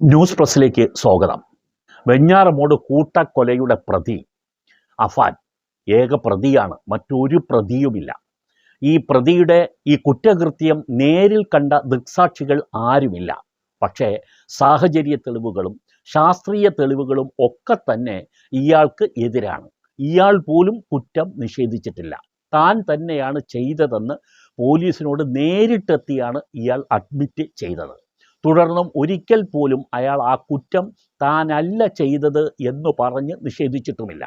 News പ്രസിലേക്ക് സ്വാഗതം. വെഞ്ഞാറമോട് കൂട്ടക്കൊലയുടെ പ്രതി അഫാൻ ഏക പ്രതിയാണ് മറ്റൊരു പ്രതിയുമില്ല. ഈ പ്രതിയുടെ ഈ കുറ്റകൃത്യം നേരിൽ കണ്ട ദൃക്സാക്ഷികൾ ആരുമില്ല. പക്ഷേ സാഹചര്യ തെളിവുകളും ശാസ്ത്രീയ തെളിവുകളും ഒക്കെ തന്നെ ഇയാൾക്ക് എതിരാണ്. ഇയാൾ പോലും കുറ്റം നിഷേധിച്ചിട്ടില്ല. താൻ തന്നെയാണ് ചെയ്തതെന്ന് പോലീസിനോട് നേരിട്ടെത്തിയാണ് ഇയാൾ അഡ്മിറ്റ് ചെയ്തത്. തുടർന്നും ഒരിക്കൽ പോലും അയാൾ ആ കുറ്റം താനല്ല ചെയ്തത് എന്ന് പറഞ്ഞ് നിഷേധിച്ചിട്ടുമില്ല.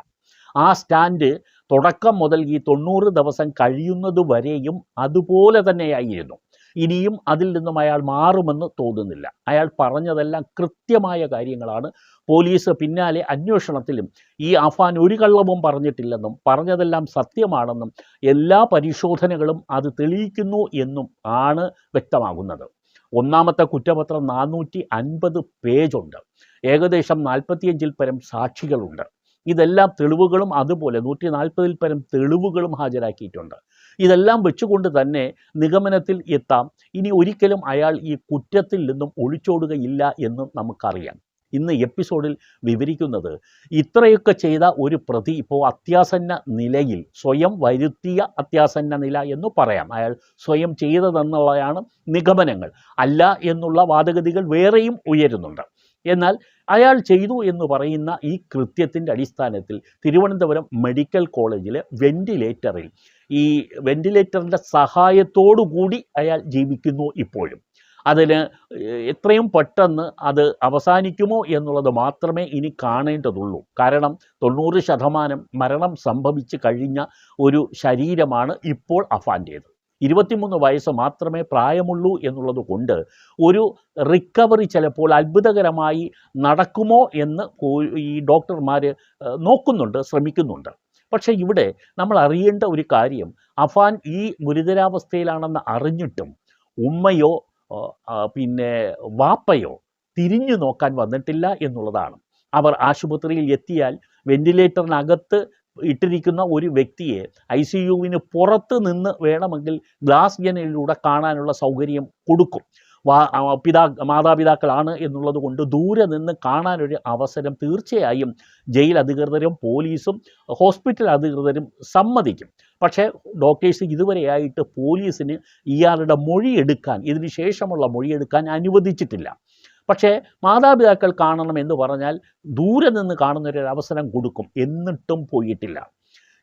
ആ സ്റ്റാൻഡ് തുടക്കം മുതൽ ഈ തൊണ്ണൂറ് ദിവസം കഴിയുന്നത് വരെയും അതുപോലെ തന്നെയായിരുന്നു. ഇനിയും അതിൽ നിന്നും അയാൾ മാറുമെന്ന് തോന്നുന്നില്ല. അയാൾ പറഞ്ഞതെല്ലാം കൃത്യമായ കാര്യങ്ങളാണ്. പോലീസ് പിന്നാലെ അന്വേഷണത്തിലും ഈ അഫാൻ ഒരു കള്ളവും പറഞ്ഞിട്ടില്ലെന്നും പറഞ്ഞതെല്ലാം സത്യമാണെന്നും എല്ലാ പരിശോധനകളും അത് തെളിയിക്കുന്നു എന്നും ആണ് വ്യക്തമാകുന്നത്. ഒന്നാമത്തെ കുറ്റപത്രം നാനൂറ്റി അൻപത് പേജുണ്ട്. ഏകദേശം നാൽപ്പത്തിയഞ്ചിൽ പരം സാക്ഷികളുണ്ട്. ഇതെല്ലാം തെളിവുകളും അതുപോലെ നൂറ്റി നാൽപ്പതിൽ പരം തെളിവുകളും ഹാജരാക്കിയിട്ടുണ്ട്. ഇതെല്ലാം വെച്ചുകൊണ്ട് തന്നെ നിഗമനത്തിൽ എത്താം. ഇനി ഒരിക്കലും അയാൾ ഈ കുറ്റത്തിൽ നിന്നും ഒളിച്ചോടുകയില്ല എന്നും നമുക്കറിയാം. ഇന്ന് എപ്പിസോഡിൽ വിവരിക്കുന്നത് ഇത്രയൊക്കെ ചെയ്ത ഒരു പ്രതി ഇപ്പോൾ അത്യാസന്ന നിലയിൽ സ്വയം വരുത്തിയ അത്യാസന്ന നില എന്ന് പറയാം. അയാൾ സ്വയം ചെയ്തതെന്നുള്ളതാണ് നിഗമനങ്ങൾ. അല്ല എന്നുള്ള വാദഗതികൾ വേറെയും ഉയരുന്നുണ്ട്. എന്നാൽ അയാൾ ചെയ്തു എന്ന് പറയുന്ന ഈ കൃത്യത്തിന്റെ അടിസ്ഥാനത്തിൽ തിരുവനന്തപുരം മെഡിക്കൽ കോളേജിലെ വെന്റിലേറ്ററിൽ ഈ വെന്റിലേറ്ററിന്റെ സഹായത്തോടു കൂടി അയാൾ ജീവിക്കുന്നു ഇപ്പോഴും. അതിന് എത്രയും പെട്ടെന്ന് അത് അവസാനിക്കുമോ എന്നുള്ളത് മാത്രമേ ഇനി കാണേണ്ടതുള്ളൂ. കാരണം തൊണ്ണൂറ് ശതമാനം മരണം സംഭവിച്ച് കഴിഞ്ഞ ഒരു ശരീരമാണ് ഇപ്പോൾ അഫാന്റേത് ഇരുപത്തിമൂന്ന് വയസ്സ് മാത്രമേ പ്രായമുള്ളൂ എന്നുള്ളത് കൊണ്ട് ഒരു റിക്കവറി ചിലപ്പോൾ അത്ഭുതകരമായി നടക്കുമോ എന്ന് ഈ ഡോക്ടർമാർ നോക്കുന്നുണ്ട് ശ്രമിക്കുന്നുണ്ട്. പക്ഷേ ഇവിടെ നമ്മൾ അറിയേണ്ട ഒരു കാര്യം അഫാൻ ഈ ഗുരുതരാവസ്ഥയിലാണെന്ന് അറിഞ്ഞിട്ടും ഉമ്മയോ പിന്നെ വാപ്പയോ തിരിഞ്ഞു നോക്കാൻ വന്നിട്ടില്ല എന്നുള്ളതാണ്. അവർ ആശുപത്രിയിൽ എത്തിയാൽ വെന്റിലേറ്ററിനകത്ത് ഇട്ടിരിക്കുന്ന ഒരു വ്യക്തിയെ ഐ സി യുവിന് പുറത്ത് നിന്ന് വേണമെങ്കിൽ ഗ്ലാസ് ജനലിലൂടെ കാണാനുള്ള സൗകര്യം കൊടുക്കും. പിതാ മാതാപിതാക്കളാണ് എന്നുള്ളത് കൊണ്ട് ദൂരെ നിന്ന് കാണാനൊരു അവസരം തീർച്ചയായും ജയിൽ അധികൃതരും പോലീസും ഹോസ്പിറ്റൽ അധികൃതരും സമ്മതിക്കും. പക്ഷേ ഡോക്ടേഴ്സ് ഇതുവരെയായിട്ട് പോലീസിന് ഇയാളുടെ മൊഴിയെടുക്കാൻ ഇതിന് ശേഷമുള്ള മൊഴി എടുക്കാൻ അനുവദിച്ചിട്ടില്ല. പക്ഷേ മാതാപിതാക്കൾ കാണണം എന്ന് പറഞ്ഞാൽ ദൂരെ നിന്ന് കാണുന്നൊരു അവസരം കൊടുക്കും. എന്നിട്ടും പോയിട്ടില്ല.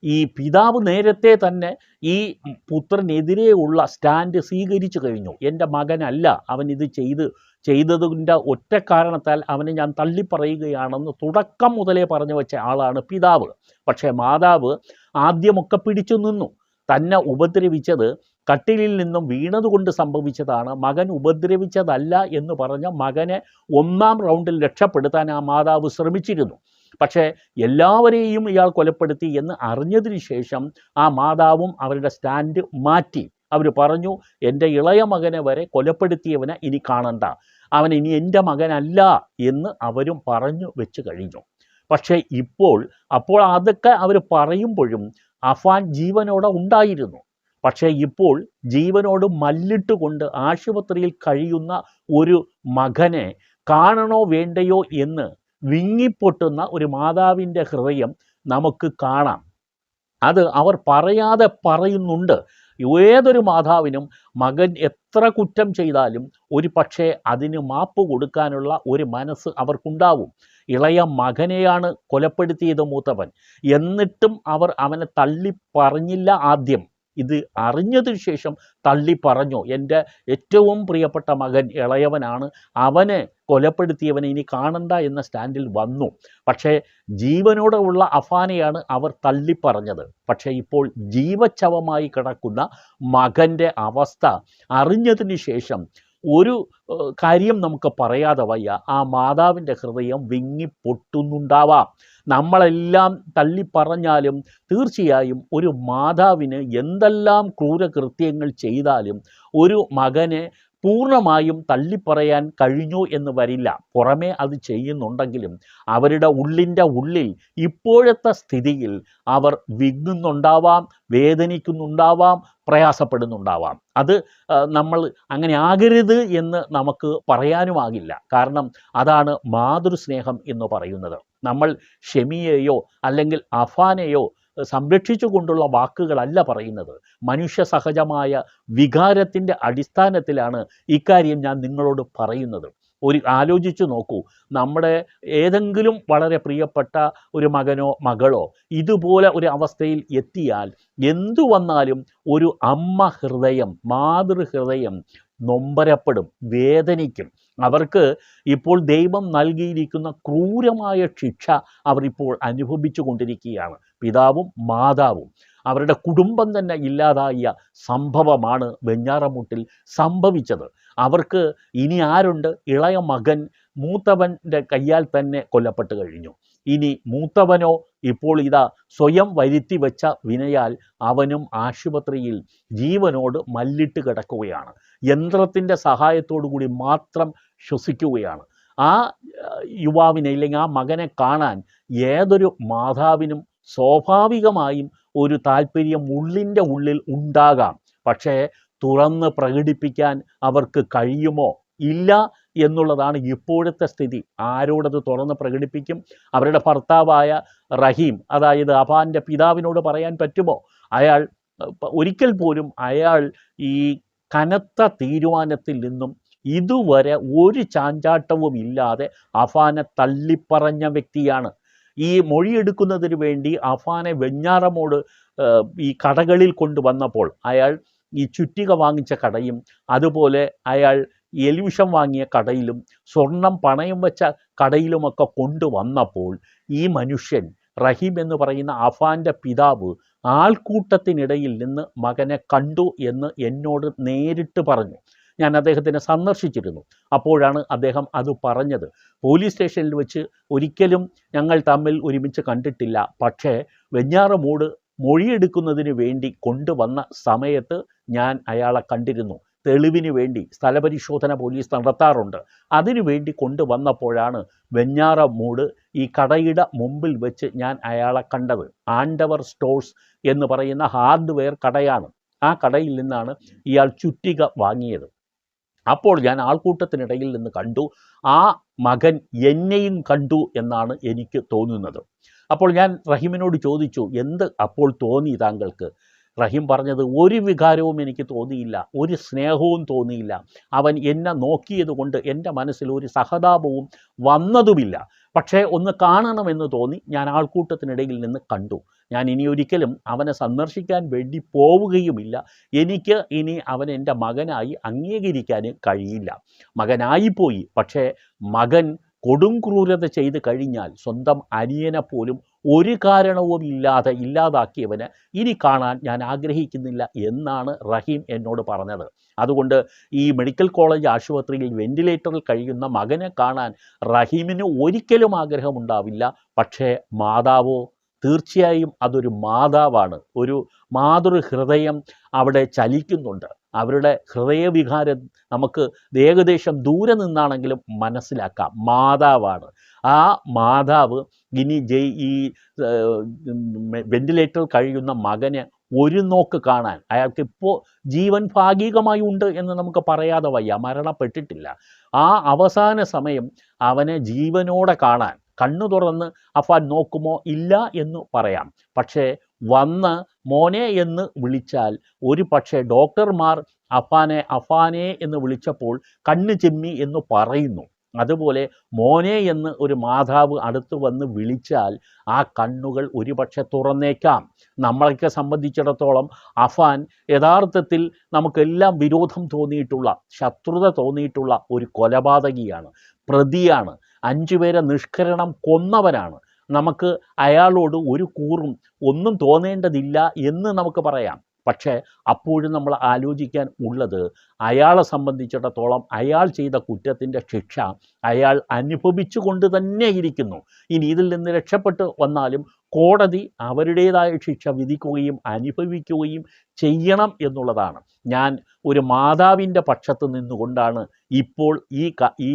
ഈ പിതാവ് നേരത്തെ തന്നെ ഈ പുത്രനെതിരെയുള്ള സ്റ്റാൻഡ് സ്വീകരിച്ചു കഴിഞ്ഞു. എന്റെ മകനല്ല അവൻ ഇത് ചെയ്ത് ചെയ്തതിന്റെ ഒറ്റ കാരണത്താൽ അവനെ ഞാൻ തള്ളിപ്പറയുകയാണെന്ന് തുടക്കം മുതലേ പറഞ്ഞു വെച്ച ആളാണ് പിതാവ്. പക്ഷേ മാതാവ് ആദ്യമൊക്കെ പിടിച്ചു നിന്നു. തന്നെ ഉപദ്രവിച്ചത് കട്ടിലിൽ നിന്നും വീണതുകൊണ്ട് സംഭവിച്ചതാണ്. മകൻ ഉപദ്രവിച്ചതല്ല എന്ന് പറഞ്ഞ മകനെ ഒന്നാം റൗണ്ടിൽ രക്ഷപ്പെടുത്താൻ ആ മാതാവ് ശ്രമിച്ചിരുന്നു. പക്ഷേ എല്ലാവരെയും ഇയാൾ കൊലപ്പെടുത്തി എന്ന് അറിഞ്ഞതിന് ശേഷം ആ മാതാവും അവരുടെ സ്റ്റാൻഡ് മാറ്റി. അവർ പറഞ്ഞു എന്റെ ഇളയ മകനെ വരെ കൊലപ്പെടുത്തിയവനെ ഇനി കാണണ്ട. അവൻ ഇനി എന്റെ മകനല്ല എന്ന് അവരും പറഞ്ഞു വെച്ച് കഴിഞ്ഞു. പക്ഷേ ഇപ്പോൾ അപ്പോൾ അതൊക്കെ അവർ പറയുമ്പോഴും അഫാൻ ജീവനോടെ ഉണ്ടായിരുന്നു. പക്ഷേ ഇപ്പോൾ ജീവനോട് മല്ലിട്ടുകൊണ്ട് ആശുപത്രിയിൽ കഴിയുന്ന ഒരു മകനെ കാണണോ വേണ്ടയോ എന്ന് വിങ്ങിപ്പൊട്ടുന്ന ഒരു മാതാവിന്റെ ഹൃദയം നമുക്ക് കാണാം. അത് അവർ പറയാതെ പറയുന്നുണ്ട്. ഏതൊരു മാതാവിനും മകൻ എത്ര കുറ്റം ചെയ്താലും ഒരു പക്ഷേ അതിന് മാപ്പ് കൊടുക്കാനുള്ള ഒരു മനസ്സ് അവർക്കുണ്ടാവും. ഇളയ മകനെയാണ് കൊലപ്പെടുത്തിയത് മൂത്തവൻ. എന്നിട്ടും അവർ അവനെ തള്ളി പറഞ്ഞില്ല ആദ്യം. ഇത് അറിഞ്ഞതിന് ശേഷം തള്ളി പറഞ്ഞു എന്റെ ഏറ്റവും പ്രിയപ്പെട്ട മകൻ ഇളയവനാണ്. അവനെ കൊലപ്പെടുത്തിയവനെ ഇനി കാണണ്ട എന്ന സ്റ്റാൻഡിൽ വന്നു. പക്ഷേ ജീവനോടെ ഉള്ള അഫാനെയാണ് അവർ തള്ളിപ്പറഞ്ഞത്. പക്ഷേ ഇപ്പോൾ ജീവച്ചവമായി കിടക്കുന്ന മകന്റെ അവസ്ഥ അറിഞ്ഞതിന് ശേഷം ഒരു കാര്യം നമുക്ക് പറയാതെ വയ്യ. ആ മാതാവിന്റെ ഹൃദയം വിങ്ങി പൊട്ടുന്നുണ്ടാവാം. നമ്മളെല്ലാം തള്ളി പറഞ്ഞാലും തീർച്ചയായും ഒരു മാതാവിന് എന്തെല്ലാം ക്രൂരകൃത്യങ്ങൾ ചെയ്താലും ഒരു മകനെ പൂർണമായും തള്ളിപ്പറയാൻ കഴിഞ്ഞു എന്ന് വരില്ല. പുറമേ അത് ചെയ്യുന്നുണ്ടെങ്കിലും അവരുടെ ഉള്ളിന്റെ ഉള്ളിൽ ഇപ്പോഴത്തെ സ്ഥിതിയിൽ അവർ വിങ്ങുന്നുണ്ടാവാം വേദനിക്കുന്നുണ്ടാവാം പ്രയാസപ്പെടുന്നുണ്ടാവാം. അത് നമ്മൾ അങ്ങനെ ആകരുത് എന്ന് നമുക്ക് പറയാനുമാകില്ല. കാരണം അതാണ് മാതൃസ്നേഹം എന്ന് പറയുന്നത്. നമ്മൾ ഷെമിയെയോ അല്ലെങ്കിൽ അഫാനെയോ സംരക്ഷിച്ചുകൊണ്ടുള്ള വാക്കുകളല്ല പറയുന്നത്. മനുഷ്യ സഹജമായ വികാരത്തിന്റെ അടിസ്ഥാനത്തിലാണ് ഇക്കാര്യം ഞാൻ നിങ്ങളോട് പറയുന്നത്. ഒരു ആലോചിച്ചു നോക്കൂ. നമ്മുടെ ഏതെങ്കിലും വളരെ പ്രിയപ്പെട്ട ഒരു മകനോ മകളോ ഇതുപോലെ ഒരു അവസ്ഥയിൽ എത്തിയാൽ എന്തു വന്നാലും ഒരു അമ്മ ഹൃദയം മാതൃഹൃദയം നൊമ്പരപ്പെടും വേദനിക്കും. അവർക്ക് ഇപ്പോൾ ദൈവം നൽകിയിരിക്കുന്ന ക്രൂരമായ ശിക്ഷ അവർ ഇപ്പോൾ അനുഭവിച്ചു കൊണ്ടിരിക്കുകയാണ്. പിതാവും മാതാവും അവരുടെ കുടുംബം തന്നെ ഇല്ലാതായ സംഭവമാണ് വെഞ്ഞാറമൂട്ടിൽ സംഭവിച്ചത്. അവർക്ക് ഇനി ആരുണ്ട്? ഇളയ മകൻ മൂത്തവന്റെ കയ്യാൽ തന്നെ കൊല്ലപ്പെട്ട് കഴിഞ്ഞു. ഇനി മൂത്തവനോ ഇപ്പോൾ ഇതാ സ്വയം വരുത്തി വെച്ച വിനയാൽ അവനും ആശുപത്രിയിൽ ജീവനോട് മല്ലിട്ട് കിടക്കുകയാണ്. യന്ത്രത്തിന്റെ കൂടി മാത്രം ശ്വസിക്കുകയാണ്. ആ യുവാവിനെ ഇല്ലെങ്കിൽ ആ മകനെ കാണാൻ ഏതൊരു മാതാവിനും സ്വാഭാവികമായും ഒരു താല്പര്യം ഉള്ളിന്റെ ഉള്ളിൽ ഉണ്ടാകാം. പക്ഷേ തുറന്ന് പ്രകടിപ്പിക്കാൻ അവർക്ക് കഴിയുമോ? ഇല്ല എന്നുള്ളതാണ് ഇപ്പോഴത്തെ സ്ഥിതി. ആരോടത് തുറന്ന് പ്രകടിപ്പിക്കും? അവരുടെ ഭർത്താവായ റഹീം അതായത് അഫാന്റെ പിതാവിനോട് പറയാൻ പറ്റുമോ? അയാൾ ഒരിക്കൽ പോലും അയാൾ ഈ കനത്ത തീരുമാനത്തിൽ നിന്നും ഇതുവരെ ഒരു ചാഞ്ചാട്ടവും ഇല്ലാതെ അഫാനെ തള്ളിപ്പറഞ്ഞ വ്യക്തിയാണ്. ഈ മൊഴിയെടുക്കുന്നതിന് വേണ്ടി അഫാനെ വെഞ്ഞാറമോട് ഈ കടകളിൽ കൊണ്ടുവന്നപ്പോൾ അയാൾ ഈ ചുറ്റിക വാങ്ങിച്ച കടയും അതുപോലെ അയാൾ എലിവിഷം വാങ്ങിയ കടയിലും സ്വർണം പണയം വെച്ച കടയിലുമൊക്കെ കൊണ്ടുവന്നപ്പോൾ ഈ മനുഷ്യൻ റഹീം എന്ന് പറയുന്ന അഫാന്റെ പിതാവ് ആൾക്കൂട്ടത്തിനിടയിൽ നിന്ന് മകനെ കണ്ടു എന്ന് എന്നോട് നേരിട്ട് പറഞ്ഞു. ഞാൻ അദ്ദേഹത്തിനെ സന്ദർശിച്ചിരുന്നു. അപ്പോഴാണ് അദ്ദേഹം അത് പറഞ്ഞത്. പോലീസ് സ്റ്റേഷനിൽ വെച്ച് ഒരിക്കലും ഞങ്ങൾ തമ്മിൽ ഒരുമിച്ച് കണ്ടിട്ടില്ല. പക്ഷേ വെഞ്ഞാറമൂട് മൊഴിയെടുക്കുന്നതിന് വേണ്ടി കൊണ്ടുവന്ന സമയത്ത് ഞാൻ അയാളെ കണ്ടിരുന്നു. തെളിവിന് വേണ്ടി സ്ഥലപരിശോധന പോലീസ് നടത്താറുണ്ട്. അതിനു വേണ്ടി കൊണ്ടുവന്നപ്പോഴാണ് വെഞ്ഞാറ മൂട് ഈ കടയുടെ മുമ്പിൽ വെച്ച് ഞാൻ അയാളെ കണ്ടത്. ആൻഡവർ സ്റ്റോഴ്സ് എന്ന് പറയുന്ന ഹാർഡ്വെയർ കടയാണ്. ആ കടയിൽ നിന്നാണ് ഇയാൾ ചുറ്റിക വാങ്ങിയത്. അപ്പോൾ ഞാൻ ആൾക്കൂട്ടത്തിനിടയിൽ നിന്ന് കണ്ടു. ആ മകൻ എന്നെയും കണ്ടു എന്നാണ് എനിക്ക് തോന്നുന്നത്. അപ്പോൾ ഞാൻ റഹീമിനോട് ചോദിച്ചു എന്ത് അപ്പോൾ തോന്നി താങ്കൾക്ക്? റഹീം പറഞ്ഞത് ഒരു വികാരവും എനിക്ക് തോന്നിയില്ല ഒരു സ്നേഹവും തോന്നിയില്ല. അവൻ എന്നെ നോക്കിയതുകൊണ്ട് എന്റെ മനസ്സിൽ ഒരു സഹതാപവും വന്നതുമില്ല. പക്ഷേ ഒന്ന് കാണണമെന്ന് തോന്നി ഞാൻ ആൾക്കൂട്ടത്തിനിടയിൽ നിന്ന് കണ്ടു. ഞാൻ ഇനി ഒരിക്കലും അവനെ സന്ദർശിക്കാൻ വേണ്ടി പോവുകയുമില്ല. എനിക്ക് ഇനി അവൻ എന്റെ മകനായി അംഗീകരിക്കാൻ കഴിയില്ല. മകനായിപ്പോയി പക്ഷേ മകൻ കൊടും ക്രൂരത ചെയ്ത് കഴിഞ്ഞാൽ സ്വന്തം അനിയനെ പോലും ഒരു കാരണവും ഇല്ലാതെ ഇല്ലാതാക്കിയവന് ഇനി കാണാൻ ഞാൻ ആഗ്രഹിക്കുന്നില്ല എന്നാണ് റഹീം എന്നോട് പറഞ്ഞത്. അതുകൊണ്ട് ഈ മെഡിക്കൽ കോളേജ് ആശുപത്രിയിൽ വെന്റിലേറ്ററിൽ കഴിയുന്ന മകനെ കാണാൻ റഹീമിന് ഒരിക്കലും ആഗ്രഹമുണ്ടാവില്ല. പക്ഷേ മാതാവോ തീർച്ചയായും അതൊരു മാതാവാണ്. ഒരു മാതൃഹൃദയം അവിടെ ചലിക്കുന്നുണ്ട്. അവരുടെ ഹൃദയവികാരം നമുക്ക് ഏകദേശം ദൂരെ നിന്നാണെങ്കിലും മനസ്സിലാക്കാം. മാതാവാണ്. ആ മാതാവ് ഇനി ജയ് ഈ വെന്റിലേറ്ററിൽ കഴിയുന്ന മകനെ ഒരു നോക്ക് കാണാൻ അയാൾക്ക് ഇപ്പോൾ ജീവൻ ഭാഗികമായി ഉണ്ട് എന്ന് നമുക്ക് പറയാതെ വയ്യ. മരണപ്പെട്ടിട്ടില്ല. ആ അവസാന സമയം അവനെ ജീവനോടെ കാണാൻ കണ്ണു തുറന്ന് അഫാൻ നോക്കുമോ? ഇല്ല എന്ന് പറയാം. പക്ഷേ വന്ന് മോനെ എന്ന് വിളിച്ചാൽ ഒരു പക്ഷേ ഡോക്ടർമാർ അഫാനെ അഫാനെ എന്ന് വിളിച്ചപ്പോൾ കണ്ണ് ചെമ്മി എന്ന് പറയുന്നു. അതുപോലെ മോനെ എന്ന് ഒരു മാതാവ് അടുത്ത് വന്ന് വിളിച്ചാൽ ആ കണ്ണുകൾ ഒരുപക്ഷെ തുറന്നേക്കാം. നമ്മളൊക്കെ സംബന്ധിച്ചിടത്തോളം അഫാൻ യഥാർത്ഥത്തിൽ നമുക്കെല്ലാം വിരോധം തോന്നിയിട്ടുള്ള ശത്രുത തോന്നിയിട്ടുള്ള ഒരു കൊലപാതകിയാണ് പ്രതിയാണ്. അഞ്ചുപേരെ നിഷ്കരണം കൊന്നവനാണ്. നമുക്ക് അയാളോട് ഒരു കൂറും ഒന്നും തോന്നേണ്ടതില്ല എന്ന് നമുക്ക് പറയാം. പക്ഷേ അപ്പോഴും നമ്മൾ ആലോചിക്കാൻ ഉള്ളത് അയാളെ സംബന്ധിച്ചിടത്തോളം അയാൾ ചെയ്ത കുറ്റത്തിന്റെ ശിക്ഷ അയാൾ അനുഭവിച്ചു കൊണ്ട് തന്നെ ഇരിക്കുന്നു. ഇനി ഇതിൽ നിന്ന് രക്ഷപ്പെട്ട് വന്നാലും കോടതി അവരുടേതായ ശിക്ഷ വിധിക്കുകയും അനുഭവിക്കുകയും ചെയ്യണം എന്നുള്ളതാണ്. ഞാൻ ഒരു മാതാവിന്റെ പക്ഷത്ത് നിന്നുകൊണ്ടാണ് ഇപ്പോൾ ഈ ഈ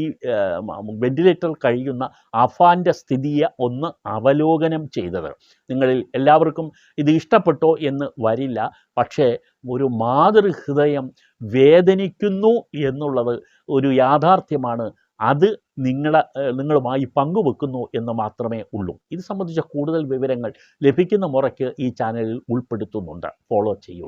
വെന്റിലേറ്റർ കഴിയുന്ന അഫാന്റെ സ്ഥിതിയെ ഒന്ന് അവലോകനം ചെയ്തത്. നിങ്ങളിൽ എല്ലാവർക്കും ഇത് ഇഷ്ടപ്പെട്ടോ എന്ന് വരില്ല. പക്ഷേ ഒരു മാതൃഹൃദയം വേദനിക്കുന്നു എന്നുള്ളത് ഒരു യാഥാർത്ഥ്യമാണ്. അത് നിങ്ങളെ നിങ്ങളുമായി പങ്കുവെക്കുന്നു എന്ന് മാത്രമേ ഉള്ളൂ. ഇത് സംബന്ധിച്ച കൂടുതൽ വിവരങ്ങൾ ലഭിക്കുന്ന മുറയ്ക്ക് ഈ ചാനലിൽ ഉൾപ്പെടുത്തുന്നുണ്ട്. ഫോളോ ചെയ്യൂ